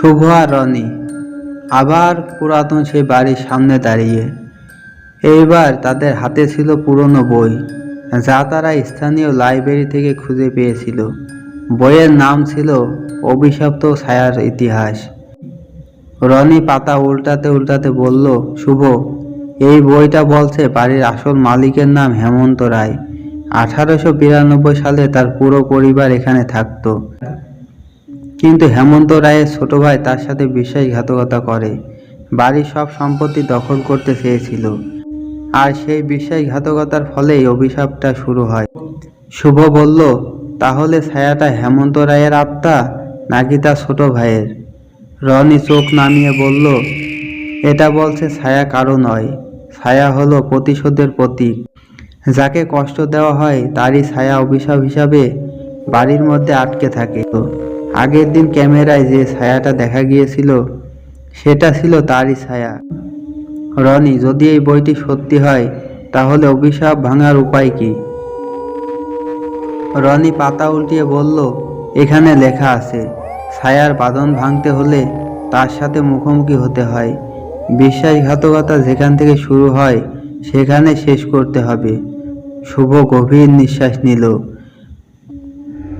শুভ আর রনি। আবার পুরাতন সেই বাড়ির সামনে দাঁড়িয়ে। এইবার তাদের হাতে ছিল পুরনো বই, যা তারা স্থানীয় লাইব্রেরি থেকে খুঁজে পেয়েছিল। বইয়ের নাম ছিল অভিশপ্ত ছায়ার ইতিহাস। রনি পাতা উল্টাতে উল্টাতে বলল, শুভ, এই বইটা বলছে বাড়ির আসল মালিকের নাম হেমন্ত রায়। আঠারোশো বিরানব্বই সালে তার পুরো পরিবার এখানে থাকতো। কিন্তু হেমন্ত রায়ের ছোট ভাই তার সাথে বিশ্বাসঘাতকতা করে। বাড়ির সব সম্পত্তি দখল করতে চেয়েছিল। আর সেই বিশ্বাসঘাতকতার ফলেই অভিশাপটা শুরু হয়। শুভ বলল, তাহলে ছায়াটা হেমন্ত রায়ের আত্মা নাকি তার ছোট ভাইয়ের? রনি চোখ নামিয়ে বলল, এটা বলছে ছায়া কারও নয়। ছায়া হলো প্রতিশোধের প্রতীক। যাকে কষ্ট দেওয়া হয়, তারই ছায়া অভিশাপ হিসাবে বাড়ির মধ্যে আটকে থাকে। আগের দিন ক্যামেরায় যে ছায়াটা দেখা গিয়েছিল, সেটা ছিল তারই ছায়া। রনি, যদি এই বইটি সত্যি হয়, তাহলে অভিশাপ ভাঙার উপায় কি? রনি পাতা উল্টিয়ে বলল, এখানে লেখা আছে, ছায়ার বাঁধন ভাঙতে হলে তার সাথে মুখোমুখি হতে হয়। বিশ্বাসঘাতকতা যেখান থেকে শুরু হয়, সেখানে শেষ করতে হবে। শুভ গভীর নিঃশ্বাস নিল।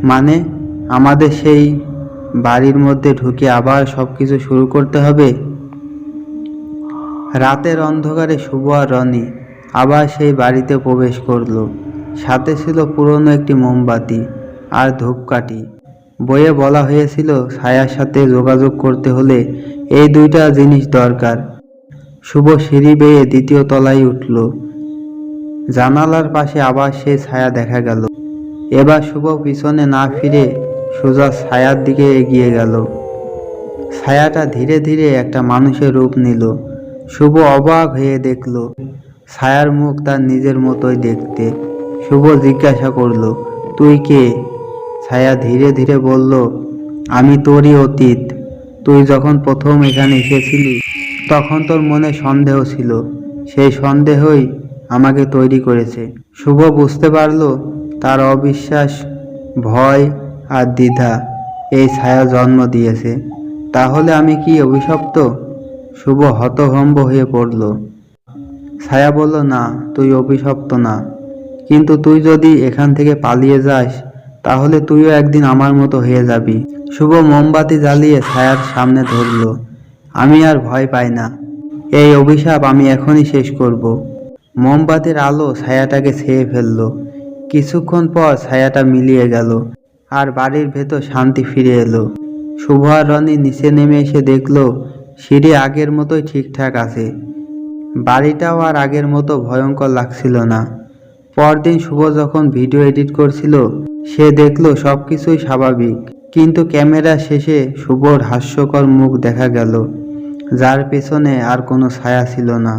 মানে আমাদের সেই বাড়ির মধ্যে ঢুকে আবার সব কিছু শুরু করতে হবে? রাতের অন্ধকারে শুভ আর রনি আবার সেই বাড়িতে প্রবেশ করল। সাথে ছিল পুরনো একটি মোমবাতি আর ধূপকাঠি। বইয়ে বলা হয়েছিল ছায়ার সাথে যোগাযোগ করতে হলে এই দুইটা জিনিস দরকার। শুভ সিঁড়ি বেয়ে দ্বিতীয় তলায় উঠল। জানালার পাশে আবার সেই ছায়া দেখা গেল। এবার শুভ পিছনে না ফিরে সোজা ছায়ার দিকে এগিয়ে গেল। ছায়াটা ধীরে ধীরে একটা মানুষের রূপ নিল। শুভ অবাক হয়ে দেখল, ছায়ার মুখ তার নিজের মতোই দেখতে। শুভ জিজ্ঞাসা করল, তুই কে? ছায়া ধীরে ধীরে বলল, আমি তোরই অতীত। তুই যখন প্রথম এখানে এসেছিলি, তখন তোর মনে সন্দেহ ছিল। সেই সন্দেহই আমাকে তৈরি করেছে। শুভ বুঝতে পারল, তার অবিশ্বাস, ভয় আর দ্বিধা এই ছায়া জন্ম দিয়েছে। তাহলে আমি কি অভিশপ্ত? শুভ হতভম্ব হয়ে পড়ল। ছায়া বলল, না, তুই অভিশপ্ত না। কিন্তু তুই যদি এখান থেকে পালিয়ে যাস, তাহলে তুইও একদিন আমার মতো হয়ে যাবি। শুভ মোমবাতি জ্বালিয়ে ছায়ার সামনে ধরল, আমি আর ভয় পাই না। এই অভিশাপ আমি এখনই শেষ করব। মোমবাতির আলো ছায়াটাকে ছেয়ে ফেলল। কিছুক্ষণ পর ছায়াটা মিলিয়ে গেল। আর বাড়ির ভেতর শান্তি ফিরে এলো। শুভ আর রনি নিচে নেমে এসে দেখল, সিঁড়ি আগের মতোই ঠিকঠাক আছে। বাড়িটাও আর আগের মতো ভয়ঙ্কর লাগছিল না। পরদিন শুভ যখন ভিডিও এডিট করছিল, সে দেখল সব কিছুই স্বাভাবিক। কিন্তু ক্যামেরা শেষে শুভর হাস্যকর মুখ দেখা গেল, যার পেছনে আর কোনো ছায়া ছিল না।